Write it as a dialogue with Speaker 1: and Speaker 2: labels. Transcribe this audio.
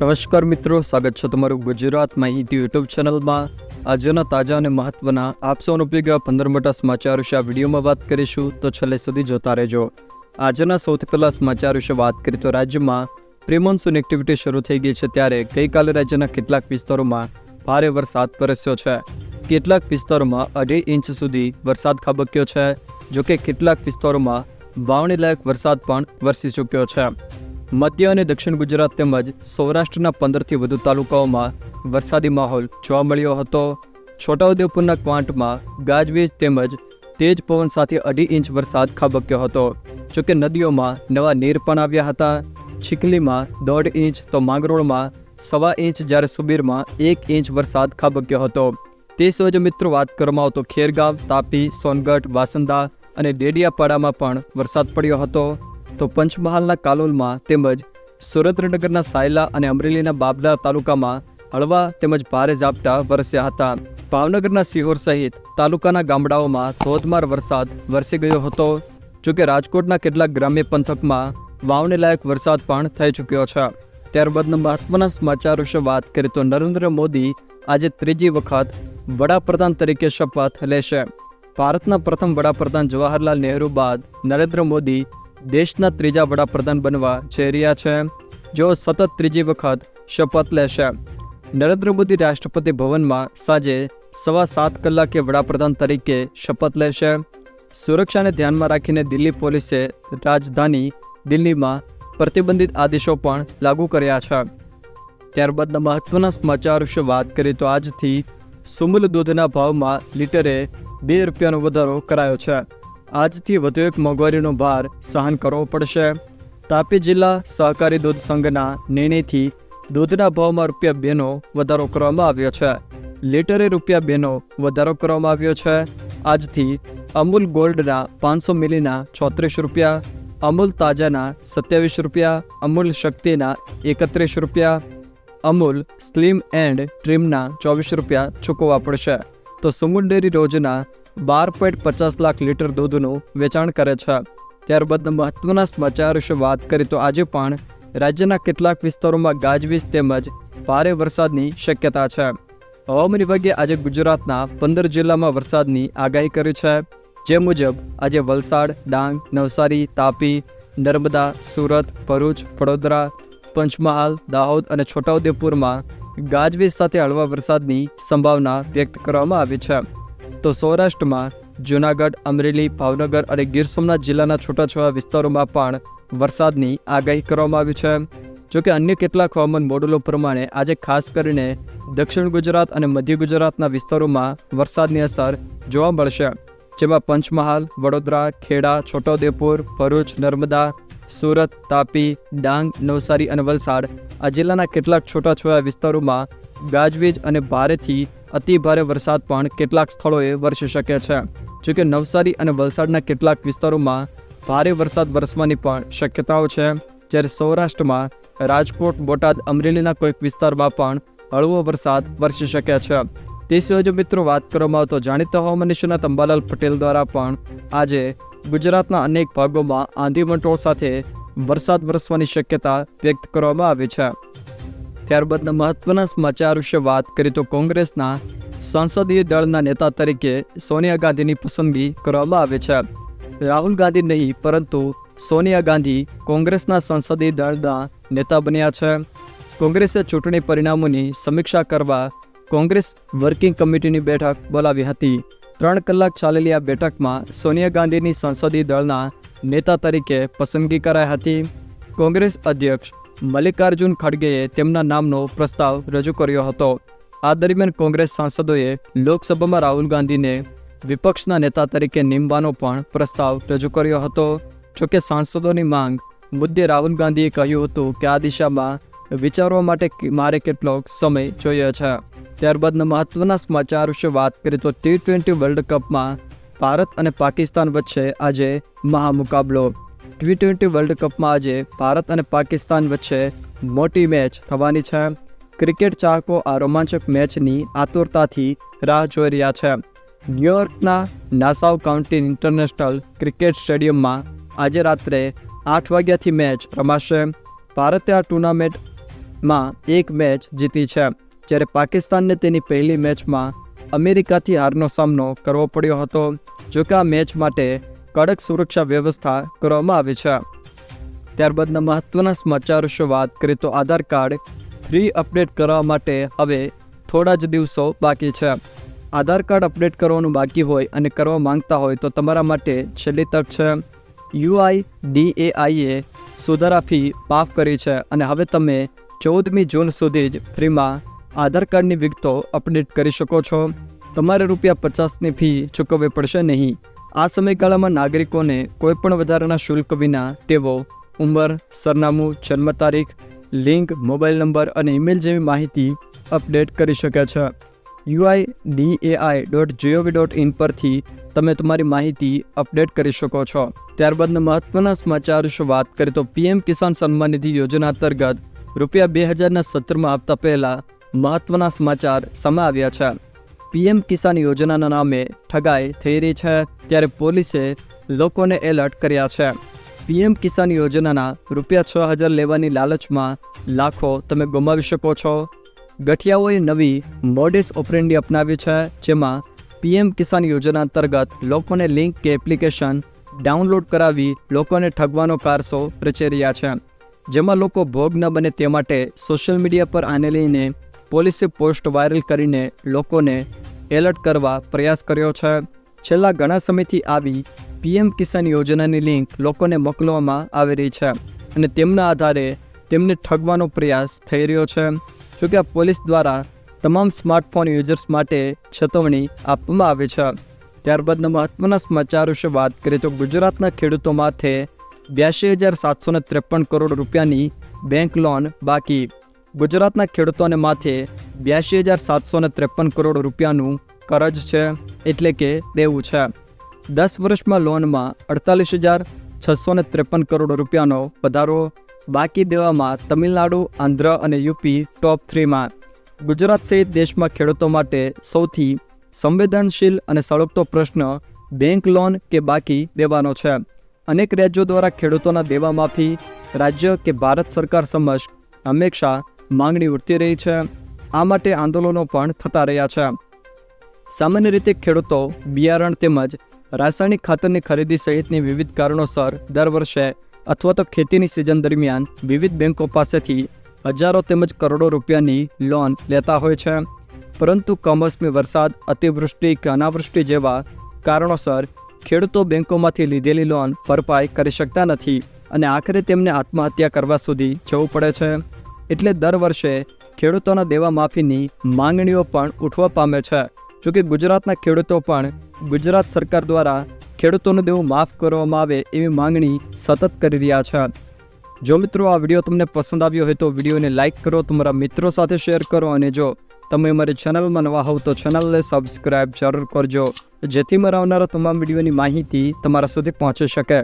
Speaker 1: નમસ્કાર મિત્રો, સ્વાગત છે તમારું ગુજરાત માહિતી યુટ્યુબ ચેનલમાં. આજના તાજા અને મહત્વના આપ સૌનો પંદર મોટા સમાચાર વિશે આ વિડીયોમાં વાત કરીશું, તો છેલ્લે સુધી જોતા રહેજો. આજના સૌથી પહેલા સમાચાર વિશે વાત કરીએ તો રાજ્યમાં પ્રિમોન્સૂન એક્ટિવિટી શરૂ થઈ ગઈ છે ત્યારે ગઈકાલે રાજ્યના કેટલાક વિસ્તારોમાં ભારે વરસાદ વરસ્યો છે. કેટલાક વિસ્તારોમાં અઢી ઇંચ સુધી વરસાદ ખાબક્યો છે, જોકે કેટલાક વિસ્તારોમાં વાવણી લાયક વરસાદ પણ વરસી ચૂક્યો છે. મધ્ય અને દક્ષિણ ગુજરાત તેમજ સૌરાષ્ટ્રના પંદરથી વધુ તાલુકાઓમાં વરસાદી માહોલ જોવા મળ્યો હતો. છોટાઉદેપુરના ક્વાંટમાં ગાજવીજ તેમજ તેજ પવન સાથે અઢી ઇંચ વરસાદ ખાબક્યો હતો. જોકે નદીઓમાં નવા નીર પણ આવ્યા હતા. છીખલીમાં દોઢ ઇંચ તો માંગરોળમાં સવા ઇંચ જ્યારે સુબીરમાં એક ઇંચ વરસાદ ખાબક્યો હતો. તે સિવાય મિત્રો વાત કરવામાં આવતો ખેરગામ તાપી, સોનગઢ, વાસંદા અને ડેડિયાપાડામાં પણ વરસાદ પડ્યો હતો. તો પંચમહાલના કાલોલમાં તેમજ સુરેન્દ્રનગરના સાયલા અને અમરેલીના બાબલા તાલુકામાં હળવા તેમજ ભારે ઝાપટા વરસ્યા હતા. ભાવનગરના સિહોર સહિત તાલુકાના ગામડાઓમાં ધોધમાર વરસાદ વરસી ગયો હતો જોકે રાજકોટના કેટલાક ગ્રામ્ય પંથકમાં વાવને લાયક વરસાદ પણ થઈ ચૂક્યો છે. ત્યારબાદના મહત્વના સમાચાર વિશે વાત કરીએ તો નરેન્દ્ર મોદી આજે ત્રીજી વખત વડાપ્રધાન તરીકે શપથ લેશે. ભારતના પ્રથમ વડાપ્રધાન જવાહરલાલ નહેરુ બાદ નરેન્દ્ર મોદી દેશના ત્રીજા વડાપ્રધાન બનવા જઈ રહ્યા છે, જેઓ સતત ત્રીજી વખત શપથ લેશે. નરેન્દ્ર મોદી રાષ્ટ્રપતિ ભવનમાં સાંજે સવા સાત કલાકે વડાપ્રધાન તરીકે શપથ લેશે. સુરક્ષાને ધ્યાનમાં રાખીને દિલ્હી પોલીસે રાજધાની દિલ્હીમાં પ્રતિબંધિત આદેશો પણ લાગુ કર્યા છે. ત્યારબાદના મહત્વના સમાચાર વિશે વાત કરીએ તો આજથી સુમુલ દૂધના ભાવમાં લીટરે બે રૂપિયાનો વધારો કરાયો છે. આજથી વધુ એક મોંઘવારીનો ભાર સહન કરવો પડશે. તાપી જિલ્લા સહકારી દૂધ સંઘના નિર્ણયથી દૂધના ભાવમાં રૂપિયા બેનો વધારો કરવામાં આવ્યો છે. લીટરે રૂપિયા બેનો વધારો કરવામાં આવ્યો છે. આજથી અમૂલ ગોલ્ડના પાંચસો મિલીના છોત્રીસ રૂપિયા, અમૂલ તાજાના સત્યાવીસ રૂપિયા, અમૂલ શક્તિના એકત્રીસ રૂપિયા, અમૂલ સ્લિમ એન્ડ ટ્રીમના ચોવીસ રૂપિયા ચૂકવવા પડશે. તો સુમુલ ડેરી રોજના બાર પોઈન્ટ પચાસ લાખ લીટર દૂધનું વેચાણ કરે છે. ત્યારબાદ મહત્વના સમાચાર વિશે વાત કરીએ તો આજે પણ રાજ્યના કેટલાક વિસ્તારોમાં ગાજવીજ તેમજ ભારે વરસાદની શક્યતા છે. હવામાન વિભાગે આજે ગુજરાતના પંદર જિલ્લામાં વરસાદની આગાહી કરી છે. જે મુજબ આજે વલસાડ, ડાંગ, નવસારી, તાપી, નર્મદા, સુરત, ભરૂચ, વડોદરા, પંચમહાલ, દાહોદ અને છોટાઉદેપુરમાં ગાજવીજ સાથે હળવા વરસાદની સંભાવના વ્યક્ત કરવામાં આવી છે. તો સૌરાષ્ટ્રમાં જૂનાગઢ, અમરેલી, ભાવનગર અને ગીર સોમનાથ જિલ્લાના છૂટાછવાયા વિસ્તારોમાં પણ વરસાદની આગાહી કરવામાં આવી છે. જોકે અન્ય કેટલાક હવામાન મોડેલો પ્રમાણે આજે ખાસ કરીને દક્ષિણ ગુજરાત અને મધ્ય ગુજરાતના વિસ્તારોમાં વરસાદની અસર જોવા મળશે. જેમાં પંચમહાલ, વડોદરા, ખેડા, છોટાઉદેપુર, ભરૂચ, નર્મદા સુરત, તાપી, ડાંગ, નવસારી અને વલસાડ આ જિલ્લાના કેટલાક છૂટાછવાયા વિસ્તારોમાં ગાજવીજ અને ભારેથી અતિ ભારે વરસાદ પણ કેટલાક સ્થળોએ વરસી શકે છે. જોકે નવસારી અને વલસાડના કેટલાક વિસ્તારોમાં ભારે વરસાદ વરસવાની પણ શક્યતાઓ છે. જ્યારે સૌરાષ્ટ્રમાં રાજકોટ, બોટાદ, અમરેલીના કોઈક વિસ્તારમાં પણ હળવો વરસાદ વરસી શકે છે. તે સિવાય જો મિત્રો વાત કરવામાં આવતો જાણીતા હવામાન નિષ્ણાત અંબાલાલ પટેલ દ્વારા પણ આજે ગુજરાતના અનેક ભાગોમાં આંધી વંટોળ સાથે વરસાદ વરસવાની શક્યતા વ્યક્ત કરવામાં આવી છે. ત્યારબાદના મહત્વના સમાચાર વિશે વાત કરીએ તો કોંગ્રેસના સંસદીય દળના નેતા તરીકે સોનિયા ગાંધીની પસંદગી કરવામાં આવી છે. રાહુલ ગાંધી નહીં, પરંતુ સોનિયા ગાંધી કોંગ્રેસના સંસદીય દળના નેતા બન્યા છે. કોંગ્રેસે ચૂંટણી પરિણામોની સમીક્ષા કરવા કોંગ્રેસ વર્કિંગ કમિટીની બેઠક બોલાવી હતી. ત્રણ કલાક ચાલેલી આ બેઠકમાં સોનિયા ગાંધીની સંસદીય દળના નેતા તરીકે પસંદગી કરાઈ હતી. કોંગ્રેસ અધ્યક્ષ મલ્લિકાર્જુન ખડગેએ તેમના નામનો પ્રસ્તાવ રજૂ કર્યો હતો. આ દરમિયાન કોંગ્રેસ સાંસદોએ લોકસભામાં રાહુલ ગાંધીને વિપક્ષના નેતા તરીકે નીમવાનો પણ પ્રસ્તાવ રજૂ કર્યો હતો. જોકે સાંસદોની માંગ મુદ્દે રાહુલ ગાંધીએ કહ્યું હતું કે આ દિશામાં વિચારવા માટે મારે કેટલોક સમય જોઈએ છે. ત્યારબાદના મહત્વના સમાચાર વિશે વાત કરીએ તો ટી ટ્વેન્ટી વર્લ્ડ કપમાં ભારત અને પાકિસ્તાન વચ્ચે આજે મહામુકાબલો. ટી ટ્વેન્ટી વર્લ્ડ કપમાં આજે ભારત અને પાકિસ્તાન વચ્ચે મોટી મેચ થવાની છે. ક્રિકેટ ચાહકો આ રોમાંચક મેચની આતુરતાથી રાહ જોઈ રહ્યા છે. ન્યુયોર્કના નાસાવ કાઉન્ટી ઇન્ટરનેશનલ ક્રિકેટ સ્ટેડિયમમાં આજે રાત્રે આઠ વાગ્યાથી મેચ રમાશે. ભારતે આ ટુર્નામેન્ટમાં એક મેચ જીતી છે. જ્યારે પાકિસ્તાનને તેની પહેલી મેચમાં અમેરિકાથી હારનો સામનો કરવો પડ્યો હતો જોકે આ મેચ માટે કડક સુરક્ષા વ્યવસ્થા કરવામાં આવી છે. ત્યારબાદના મહત્ત્વના સમાચાર વિશે વાત કરીએ તો આધાર કાર્ડ ફ્રી અપડેટ કરવા માટે હવે થોડા જ દિવસો બાકી છે. આધાર કાર્ડ અપડેટ કરવાનું બાકી હોય અને કરવા માંગતા હોય તો તમારા માટે છેલ્લી તક છે. યુઆઈ ડીએઆઈએ સુધારા ફી માફ કરી છે અને હવે તમે ચૌદમી જૂન સુધી જ ફ્રીમાં આધાર કાર્ડની વિગતો અપડેટ કરી શકો છો. તમારે રૂપિયા પચાસની ફી ચૂકવવી પડશે નહીં. આ સમયગાળામાં નાગરિકોને કોઈપણ વધારાના શુલ્ક વિના તેઓ ઉંમર, સરનામું, જન્મ તારીખ, લિંક, મોબાઈલ નંબર અને ઈમેલ જેવી માહિતી અપડેટ કરી શકે છે. UI DAI dot GOV dot in પરથી તમે તમારી માહિતી અપડેટ કરી શકો છો. ત્યારબાદના મહત્વના સમાચાર વિશે વાત કરીએ તો પીએમ કિસાન સન્માન નિધિ યોજના અંતર્ગત રૂપિયા બે હજારના સત્તરમાં આપતા પહેલાં મહત્વના સમાચાર સામે આવ્યા છે. પીએમ કિસાન યોજનાના નામે ઠગાઈ થઈ રહી છે ત્યારે પોલીસે લોકોને એલર્ટ કર્યા છે. પીએમ કિસાન યોજનાના રૂપિયા છ હજાર લેવાની લાલચમાં લાખો તમે ગુમાવી શકો છો. ગઠિયાઓએ નવી મોડિસ ઓપરેન્ડી અપનાવી છે, જેમાં પીએમ કિસાન યોજના અંતર્ગત લોકોને લિંક કે એપ્લિકેશન ડાઉનલોડ કરાવી લોકોને ઠગવાનો કારસો રચી રહ્યા છે. જેમાં લોકો ભોગ ન બને તે માટે સોશિયલ મીડિયા પર આને લઈને પોલીસે પોસ્ટ વાયરલ કરીને લોકોને એલર્ટ કરવા પ્રયાસ કર્યો છે. છેલ્લા ઘણા સમયથી આવી પીએમ કિસાન યોજનાની લિંક લોકોને મોકલવામાં આવી રહી છે અને તેમના આધારે તેમને ઠગવાનો પ્રયાસ થઈ રહ્યો છે. જોકે આ પોલીસ દ્વારા તમામ સ્માર્ટફોન યુઝર્સ માટે ચેતવણી આપવામાં આવી છે. ત્યારબાદના મહત્વના સમાચાર વિશે વાત કરીએ તો ગુજરાતના ખેડૂતો માથે બ્યાસી હજાર સાતસો ત્રેપન કરોડ રૂપિયાની બેંક લોન બાકી. ગુજરાતના ખેડૂતોને માથે બ્યાસી હજાર સાતસો ત્રેપન કરોડ રૂપિયાનું કરજ છે, એટલે કે દેવું છે. દસ વર્ષમાં લોનમાં અડતાલીસ હજાર છસો ત્રેપન કરોડ રૂપિયાનો વધારો, બાકી દેવામાં તમિલનાડુ, આંધ્ર અને યુપી ટોપ થ્રીમાં. ગુજરાત સહિત દેશમાં ખેડૂતો માટે સૌથી સંવેદનશીલ અને સળગતો પ્રશ્ન બેંક લોન કે બાકી દેવાનો છે. અનેક રાજ્યો દ્વારા ખેડૂતોના દેવા માફી રાજ્ય કે ભારત સરકાર સમક્ષ હંમેશા માંગણી ઉઠતી રહી છે. આ માટે આંદોલનો પણ થતા રહ્યા છે. સામાન્ય રીતે ખેડૂતો, બિયારણ તેમજ રાસાયણિક ખાતરની ખરીદી સહિતની વિવિધ કારણોસર દર વર્ષે અથવા તો ખેતીની સિઝન દરમિયાન વિવિધ બેંકો પાસેથી હજારો તેમજ કરોડો રૂપિયાની લોન લેતા હોય છે. પરંતુ કમોસમી વરસાદ, અતિવૃષ્ટિ કે અનાવૃષ્ટિ જેવા કારણોસર ખેડૂતો બેંકોમાંથી લીધેલી લોન ભરપાઈ કરી શકતા નથી અને આખરે તેમને આત્મહત્યા કરવા સુધી જવું પડે છે. એટલે દર વર્ષે ખેડૂતોના દેવા માફીની માંગણીઓ પણ ઉઠવા પામે છે. જોકે ગુજરાતના ખેડૂતો પણ ગુજરાત સરકાર દ્વારા ખેડૂતોનું દેવું માફ કરવામાં આવે એવી માંગણી સતત કરી રહ્યા છે. જો મિત્રો આ વીડિયો તમને પસંદ આવ્યો હોય તો વિડીયોને લાઇક કરો, તમારા મિત્રો સાથે શેર કરો અને જો તમે મારી ચેનલમાં નવા હોવ તો ચેનલને સબસ્ક્રાઈબ જરૂર કરજો, જેથી મારા આવનારા તમામ વિડીયોની માહિતી તમારા સુધી પહોંચી શકે.